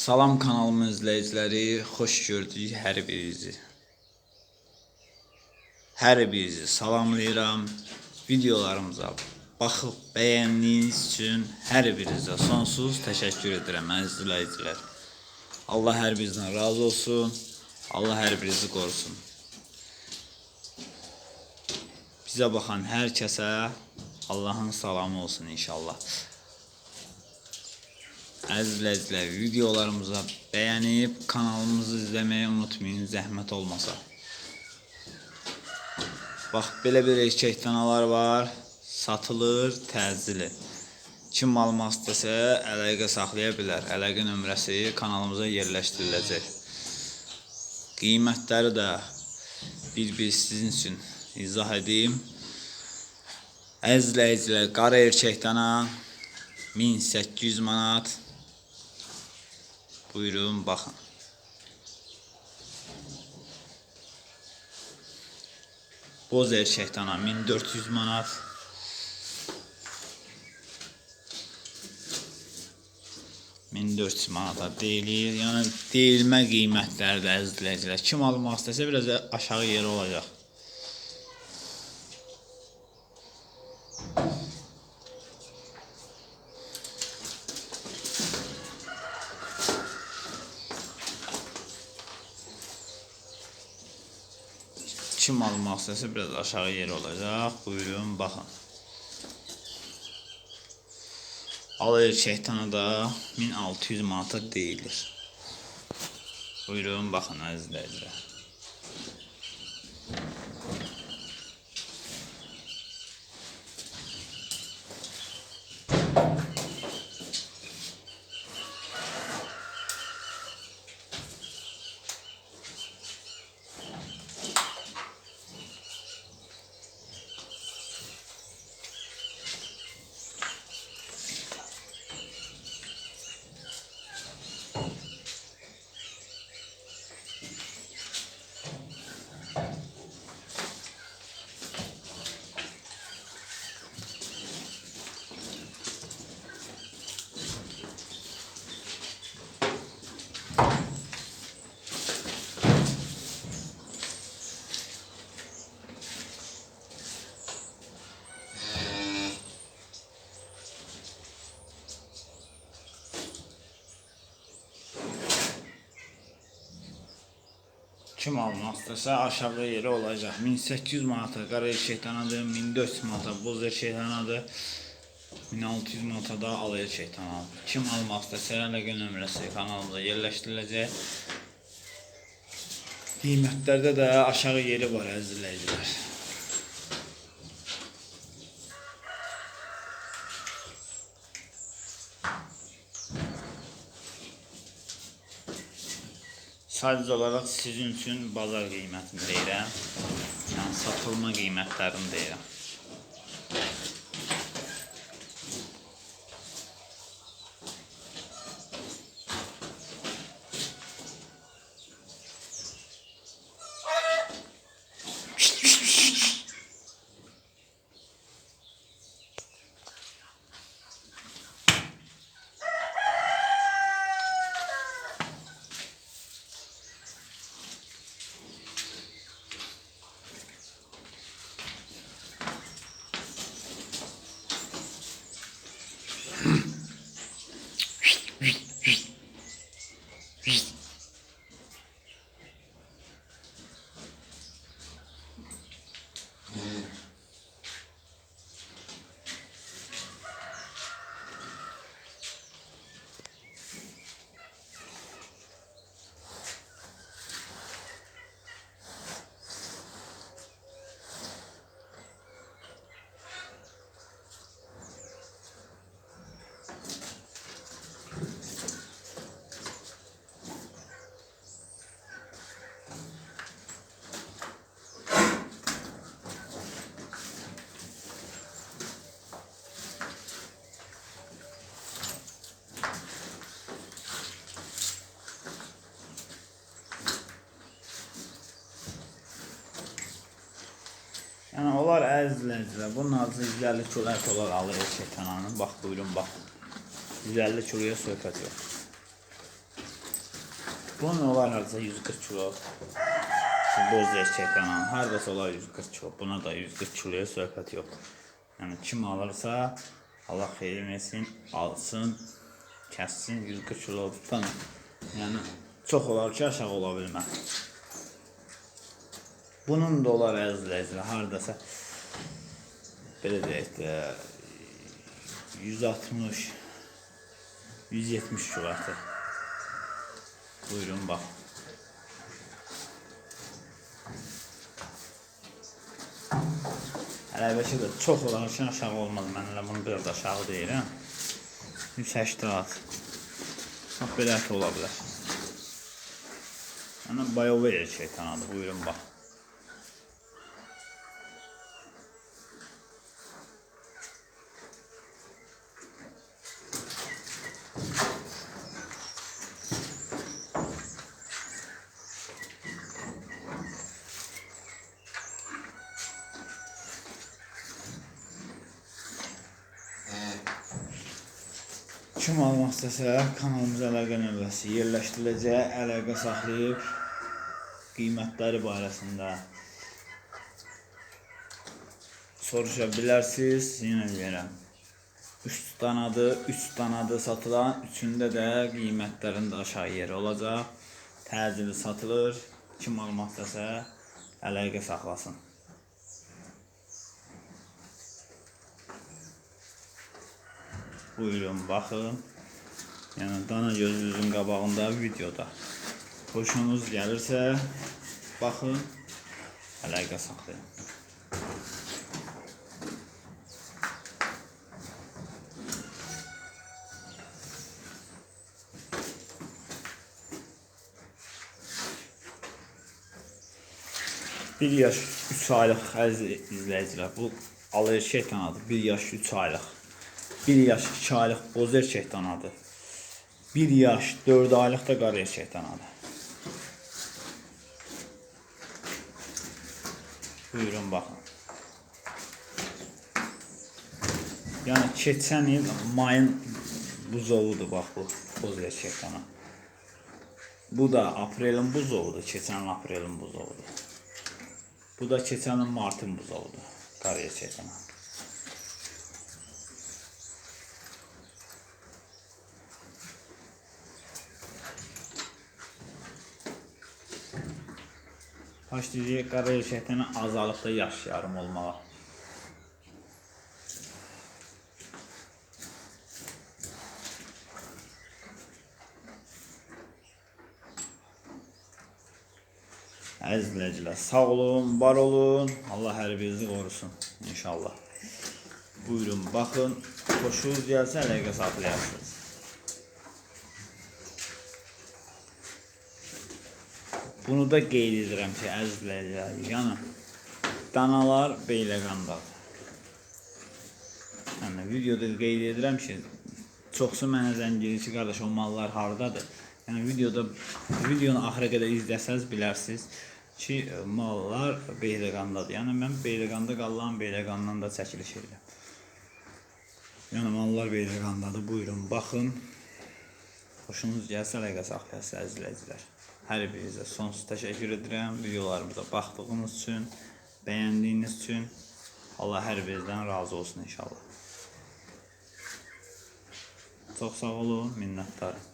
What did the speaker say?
Salam kanalımın izləyiciləri, xoş gördük hər birinizi. Hər birinizi salamlayıram. Videolarımıza baxıb bəyəndiyiniz üçün hər birinizə sonsuz təşəkkür edirəm əziz. Allah hər birinizdən razı olsun. Allah hər birinizi qorusun. Bizə baxan hər kəsə Allahın salamı olsun inşallah. Əziz izləyicilər, videolarımıza bəyənib kanalımızı izləməyi unutmayın, zəhmət olmasa. Bax, belə bir erkək danalar var, satılır, təzili. Kim almaq istəsə, əlaqə saxlaya bilər. Əlaqə nömrəsi kanalımıza yerləşdiriləcək. Qiymətləri də bir-bir sizin üçün izah edeyim. Əziz izləyicilər, qara erkək dana 1800 manat. Buyurun baxın. Boz erkək dana 1400 manat. Min 400 manata deyilir. Yəni deyilmə qiymətləri də əzizləyicilər. Kim almaq istəsə biraz aşağı yeri olacaq. Kim almaq istəsə biraz aşağı yeri olacaq. Buyurun baxın. Al erkəkdən da 1600 manata deyilir. Buyurun baxın əzizləyicilər. Kim almaq istəsə aşağı yeri olacaq. 1800 manata qara şeytanadır, 1400 manata boz şeytanadır. 1600 manata da al şeytanadır. Kim almaq istəsə əlaqə nömrəsi kanalımıza yerləşdiriləcək. Qiymətlərdə də aşağı yeri var əziz Sadəcə olaraq sizin üçün bazar qiymətini deyirəm. Yəni satılma qiymətlərini deyirəm. Yəni onlar əziz izləyicilər, bunun adı 150 kilo ət olaraq alır şeytananın. Bax buyurun bax. 150 kiloya söhbət yox. Bunun olar hardasa 140 kilo. Bu boz gerçekten hardasa olar 140 kilo. Buna da 140 kiloya söhbət yox. Yəni kim alırsa Allah xeyir versin, alsın, kəssin 140 kilo tutan. Yəni çox olar ki, aşağı ola bilməz. Bunun da olar əzizləyicilər hardasa belə deyək də 160 170 kilometre. Buyurun bak. Hələ bəlkə də çox olarkən aşağı olmaz. Mən elə bunu biraz aşağı deyirəm. 180. Bax belə ola bilər. Yəni BioWare şeytanadır. Buyurun bax. Kim almaq istəsə kanalımıza əlaqə nömrəsi yerləşdiriləcək, əlaqə saxlayıb qiymətləri barəsində soruşa bilərsiniz. Yenə deyirəm. 3 danadır, 3 danadır satılan, üçündə də qiymətlərində aşağı yeri olacaq. Təcili satılır. Kim almaq istəsə əlaqə saxlasın. Buyurun baxın. Yəni dana gözünüzün qabağında videoda. Xoşunuz gəlirsə baxın, əlaqə saxlayın. Bir yaş 3 aylıq əziz izləyicilər, bu alır şeytanadır. 1 yaş 3 aylıq. 1 yaş 2 aylıq boz erkek danadır. 1 yaş 4 aylıq da qara erkek danadır. Buyurun baxın. Yəni keçən il mayın buzovudur bax bu boz dana. Bu da aprelin buzovudur, keçən il aprelin buzovudur. Bu da keçən martın buzovudur. Qara erkek dana. Başlayacaq qara erkəkdən azalıqda yaş yarım olmağa. Əziz izləyicilər, sağ olun, var olun. Allah hər birinizi qorusun inşallah. Buyurun, baxın. Xoşunuz gəlsə əlaqə saxlayarsınız. Bunu da qeyd edirəm ki, əzizləyicilər, yəni danalar beyləqandadır. Yəni videoda qeyd edirəm ki, çoxsu mənə zəng edir ki, qardaş o mallar hardadır? Yəni videoda videonu axıra qədər izləsəz bilərsiniz ki, mallar beyləqandadır. Yəni mən beyləqanda qalan beyləqandan da çəkiliş edirəm. Yəni mallar beyləqandadır. Buyurun, baxın. Xoşunuz gəlsə əlaqə saxlayasınız əzizləyicilər. Hər birinizə sonsuz təşəkkür edirəm videolarımıza baxdığınız üçün, bəyəndiyiniz üçün. Allah hər birinizdən razı olsun inşallah. Çox sağ olun, minnətdarım.